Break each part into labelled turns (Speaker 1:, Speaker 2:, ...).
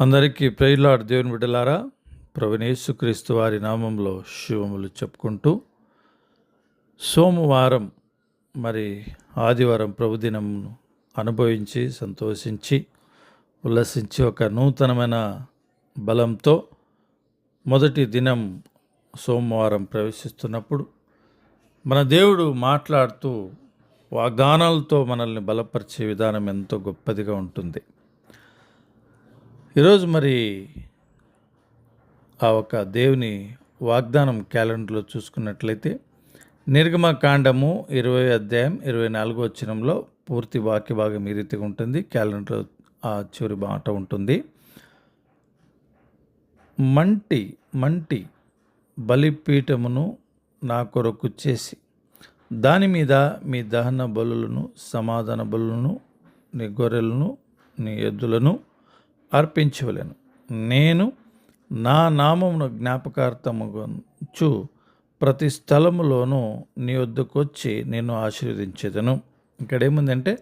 Speaker 1: అందరికీ ప్రైలాడ్ దేవుని బిడ్డలారా ప్రవణేశుక్రీస్తు వారి నామంలో శివములు చెప్పుకుంటూ సోమవారం మరి ఆదివారం ప్రభుదినంను అనుభవించి సంతోషించి ఉల్లసించి ఒక నూతనమైన బలంతో మొదటి దినం సోమవారం ప్రవేశిస్తున్నప్పుడు మన దేవుడు మాట్లాడుతూ వాగ్దానాలతో మనల్ని బలపరిచే విధానం ఎంతో గొప్పదిగా ఉంటుంది. ఈరోజు మరి ఆ ఒక దేవుని వాగ్దానం క్యాలెండర్లో చూసుకున్నట్లయితే నిర్గమ కాండము ఇరవై అధ్యాయం ఇరవై నాలుగో వచ్చినంలో పూర్తి వాక్య భాగం ఈ రీతిగా ఉంటుంది. క్యాలెండర్లో ఆ చివరి మాట ఉంటుంది. మంటి మంటి బలిపీఠమును నా కొరకు చేసి దాని మీద మీ దహన బలులను సమాధాన బలులను నీ గొర్రెలను నీ ఎద్దులను అర్పించవలెను. నేను నా నామమును జ్ఞాపకార్థముచు ప్రతి స్థలములోనూ నీ వద్దకు వచ్చి నిన్ను ఆశీర్వదించేదను. ఇక్కడేముందంటే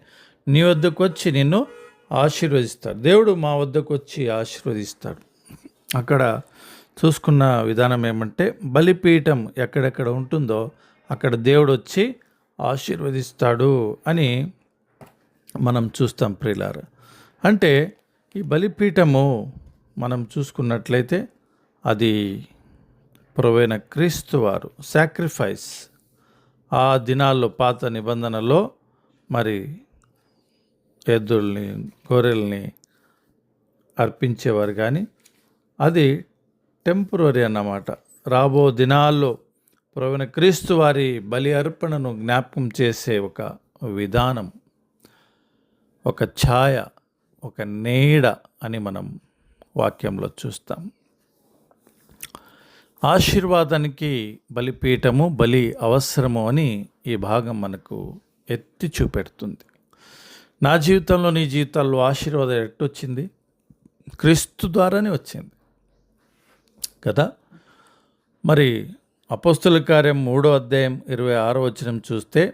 Speaker 1: నీ వద్దకు వచ్చి నిన్ను ఆశీర్వదిస్తాడు. దేవుడు మా వద్దకు వచ్చి ఆశీర్వదిస్తాడు. అక్కడ చూసుకున్న విధానం ఏమంటే బలిపీఠం ఎక్కడెక్కడ ఉంటుందో అక్కడ దేవుడు వచ్చి ఆశీర్వదిస్తాడు అని మనం చూస్తాం ప్రియులార. అంటే ఈ బలిపీఠము మనం చూసుకున్నట్లయితే అది ప్రొవైన క్రీస్తు వారు సాక్రిఫైస్ ఆ దినాల్లో పాత నిబంధనలో మరి ఎద్దుల్ని గొర్రెల్ని అర్పించేవారు కానీ అది టెంపరీ అన్నమాట. రాబో దినాల్లో ప్రవీణ క్రీస్తు వారి బలి అర్పణను జ్ఞాపకం చేసే ఒక విధానం ఒక ఛాయ ఒక నీడ అని మనం వాక్యంలో చూస్తాం. ఆశీర్వాదానికి బలిపీఠము బలి అవసరము అని ఈ భాగం మనకు ఎత్తి చూపెడుతుంది. నా జీవితంలో నీ జీవితాల్లో ఆశీర్వాదం ఎట్టొచ్చింది? క్రీస్తు ద్వారానే వచ్చింది. కదా? మరి అపోస్తుల కార్యం మూడో అధ్యాయం ఇరవై ఆరో వచనం చూస్తే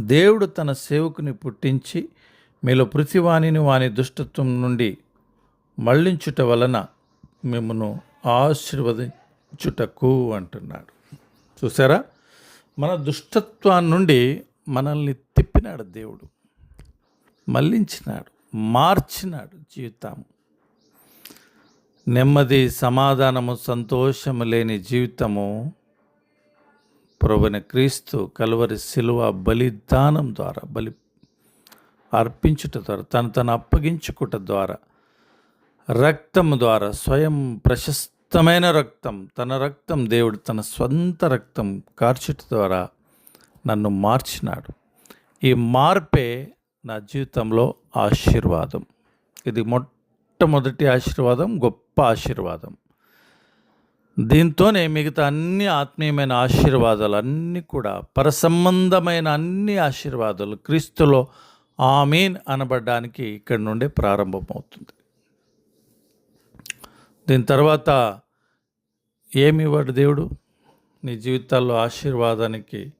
Speaker 1: దేవుడు తన సేవకుని పుట్టించి మీలో ప్రతివాణిని వాని దుష్టత్వం నుండి మళ్ళించుట వలన మిమ్మను ఆశీర్వదించుటకు అంటున్నాడు. చూసారా మన దుష్టత్వాన్ని నుండి మనల్ని తిప్పినాడు దేవుడు. మళ్ళించినాడు మార్చినాడు జీవితం నెమ్మది సమాధానము సంతోషము లేని జీవితము ప్రభుని క్రీస్తు కలువరి శిలువ బలిదానం ద్వారా బలి అర్పించుట ద్వారా తను తను అప్పగించుకుట ద్వారా రక్తం ద్వారా స్వయం ప్రశస్తమైన రక్తం తన రక్తం దేవుడు తన స్వంత రక్తం కార్చుట ద్వారా నన్ను మార్చినాడు. ఈ మార్పే నా జీవితంలో ఆశీర్వాదం. ఇది మొట్టమొదటి ఆశీర్వాదం గొప్ప ఆశీర్వాదం. దీంతోనే మిగతా అన్ని ఆత్మీయమైన ఆశీర్వాదాలు అన్నీ కూడా పరసంబంధమైన అన్ని ఆశీర్వాదాలు క్రీస్తులో ఆమెన్ అనబడ్డానికి ఇక్కడ నుండే ప్రారంభమవుతుంది. దీని తర్వాత ఏమి ఇవ్వడు దేవుడు? నీ జీవితాల్లో ఆశీర్వాదానికి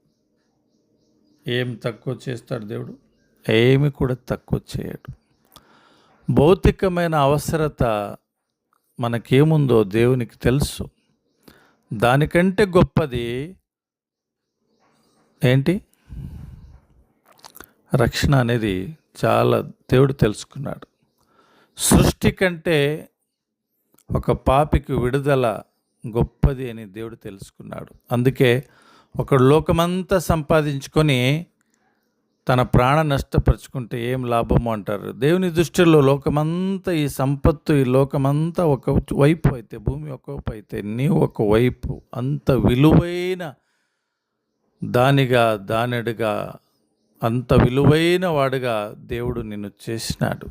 Speaker 1: ఏం తక్కువ చేస్తాడు దేవుడు? ఏమి కూడా తక్కువ చేయడు. భౌతికమైన అవసరత మనకేముందో దేవునికి తెలుసు. దానికంటే గొప్పది ఏంటి? రక్షణ అనేది చాలా దేవుడు తెలుసుకున్నాడు. సృష్టి కంటే ఒక పాపికి విడుదల గొప్పది అని దేవుడు తెలుసుకున్నాడు. అందుకే ఒక లోకమంతా సంపాదించుకొని తన ప్రాణ నష్టపరుచుకుంటే ఏం లాభము అంటారు? దేవుని దృష్టిలో లోకమంతా ఈ సంపత్తు ఈ లోకమంతా ఒక వైపు అయితే భూమి ఒకవైపు అయితే నీవు ఒక వైపు అంత విలువైన దానిగా దానిడుగా అంత విలువైన వాడుగా దేవుడు నిన్ను చేసినాడు.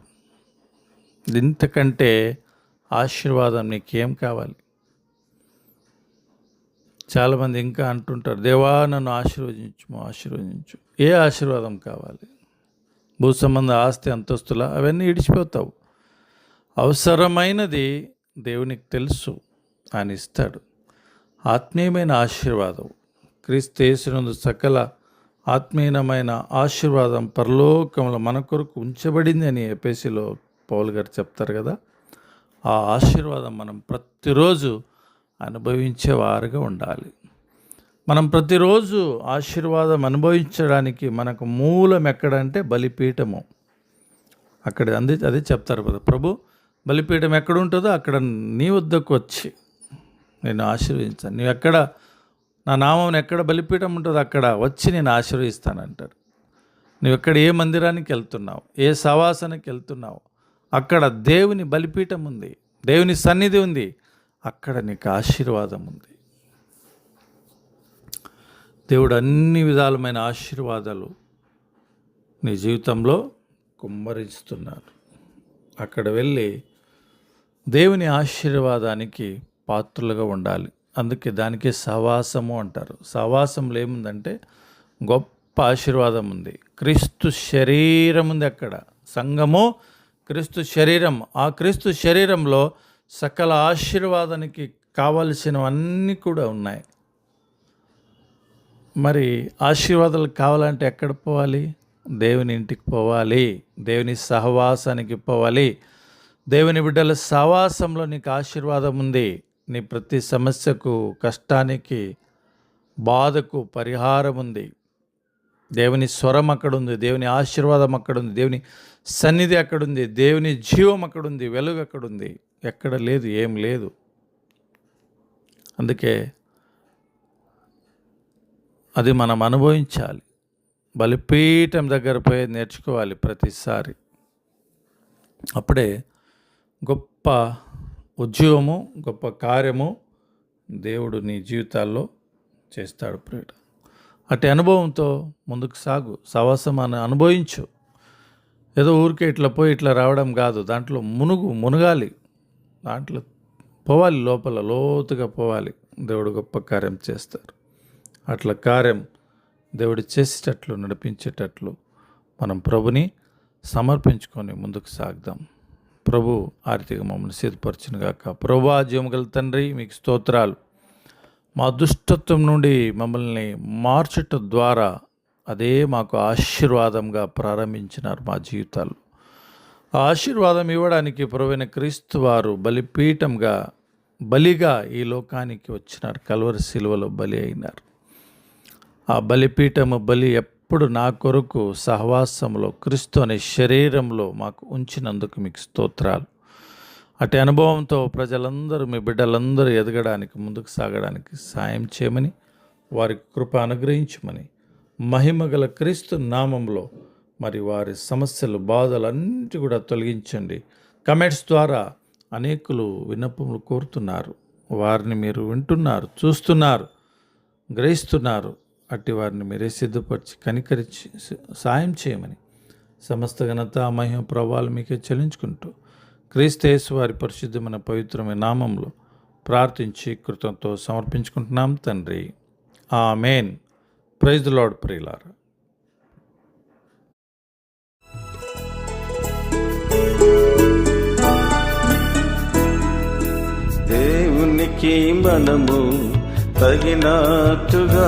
Speaker 1: ఇంతకంటే ఆశీర్వాదం నీకేం కావాలి? చాలామంది ఇంకా అంటుంటారు దేవా నన్ను ఆశీర్వదించు ఆశీర్వదించు. ఏ ఆశీర్వాదం కావాలి? భూ సంబంధ ఆస్తి అంతస్తుల? అవన్నీ ఇడిచిపోతావు. అవసరమైనది దేవునికి తెలుసు ఆయన ఇస్తాడు. ఆత్మీయమైన ఆశీర్వాదం. క్రీస్తు యేసునందు సకల ఆత్మీయమైన ఆశీర్వాదం పరలోకంలో మన కొరకు ఉంచబడింది అని ఎపేసిలో పౌల్ గారు చెప్తారు కదా. ఆ ఆశీర్వాదం మనం ప్రతిరోజు అనుభవించేవారుగా ఉండాలి. మనం ప్రతిరోజు ఆశీర్వాదం అనుభవించడానికి మనకు మూలం ఎక్కడంటే బలిపీఠము. అక్కడ అంది అదే చెప్తారు కదా ప్రభు బలిపీఠం ఎక్కడ ఉంటుందో అక్కడ నీ వద్దకు వచ్చి. నేను ఆశీర్వదించాను. నువ్వు ఎక్కడ నా నామం ఎక్కడ బలిపీఠం ఉంటుందో అక్కడ వచ్చి నేను ఆశీర్వదిస్తానంటాడు నువ్వు ఎక్కడ ఏ మందిరానికి వెళ్తున్నావు ఏ సవాసనకి వెళ్తున్నావు అక్కడ దేవుని బలిపీఠం ఉంది దేవుని సన్నిధి ఉంది అక్కడ నీకు ఆశీర్వాదం ఉంది. దేవుడు అన్ని విధాలమైన ఆశీర్వాదాలు నీ జీవితంలో కుమ్మరిస్తున్నారు అక్కడ వెళ్ళి దేవుని ఆశీర్వాదానికి పాత్రలుగా ఉండాలి. అందుకే దానికి సవాసము అంటారు. సవాసంలో ఏముందంటే గొప్ప ఆశీర్వాదం ఉంది. క్రీస్తు శరీరం ఉంది అక్కడ. సంఘము క్రీస్తు శరీరం. ఆ క్రీస్తు శరీరంలో సకల ఆశీర్వాదానికి కావలసినవన్నీ కూడా ఉన్నాయి. మరి ఆశీర్వాదాలు కావాలంటే ఎక్కడ పోవాలి? దేవుని ఇంటికి పోవాలి. దేవుని సహవాసానికి పోవాలి. దేవుని బిడ్డల సహవాసంలో నీకు ఆశీర్వాదం ఉంది. నీ ప్రతి సమస్యకు కష్టానికి బాధకు పరిహారం ఉంది. దేవుని స్వరం అక్కడ ఉంది దేవుని ఆశీర్వాదం అక్కడ ఉంది దేవుని సన్నిధి అక్కడుంది దేవుని జీవం అక్కడుంది వెలుగు అక్కడుంది. ఎక్కడ లేదు ఏం లేదు. అందుకే అది మనం అనుభవించాలి. బలిపీఠం దగ్గర పోయి నేర్చుకోవాలి ప్రతిసారి. అప్పుడే గొప్ప ఉద్యోగము గొప్ప కార్యము దేవుడు నీ జీవితాల్లో చేస్తాడు ప్రేట అటు అనుభవంతో ముందుకు సాగు సవాసం అని అనుభవించు. ఏదో ఊరికే ఇట్లా పోయి ఇట్లా రావడం కాదు దాంట్లో మునుగు మునగాలి. దాంట్లో పోవాలి లోపల లోతుగా పోవాలి. దేవుడు గొప్ప కార్యం చేస్తారు అట్లా కార్యం దేవుడు చేసేటట్లు నడిపించేటట్లు మనం ప్రభుని సమర్పించుకొని ముందుకు సాగుదాం. ప్రభు ఆర్థిక మమ్మల్ని సిద్ధపరచునుగాక. ప్రభు జీవగల తండ్రి మీకు స్తోత్రాలు. మా దుష్టత్వం నుండి మమ్మల్ని మార్చటం ద్వారా అదే మాకు ఆశీర్వాదంగా ప్రారంభించినారు మా జీవితాలు ఆ ఆశీర్వాదం ఇవ్వడానికి ప్రవీణ క్రీస్తు వారు బలిపీఠంగా బలిగా ఈ లోకానికి వచ్చినారు. కల్వరి శిలువలో బలి అయినారు. ఆ బలిపీఠము బలి ఇప్పుడు నా కొరకు సహవాసంలో క్రీస్తు అనే శరీరంలో మాకు ఉంచినందుకు మీకు స్తోత్రాలు. అటు అనుభవంతో ప్రజలందరూ మీ బిడ్డలందరూ ఎదగడానికి ముందుకు సాగడానికి సాయం చేయమని వారికి కృప అనుగ్రహించమని మహిమగల క్రీస్తు నామంలో మరి వారి సమస్యలు బాధలు కూడా తొలగించండి. కమెంట్స్ ద్వారా అనేకులు విన్నపములు కోరుతున్నారు. వారిని మీరు వింటున్నారు చూస్తున్నారు గ్రహిస్తున్నారు. అట్టి వారిని మీరే సిద్ధపరిచి కనికరించి సాయం చేయమని సమస్త ఘనత మహిమ ప్రభావాలు మీకే చెల్లించుకుంటూ క్రీస్తేసు వారి పరిశుద్ధమైన పవిత్రమైన నామంలో ప్రార్థించి కృతంతో సమర్పించుకుంటున్నాం తండ్రి. ఆ మెయిన్ ప్రైజ్ లాడ్ ప్రియులారా.
Speaker 2: దేవునికి మనము తగినట్టుగా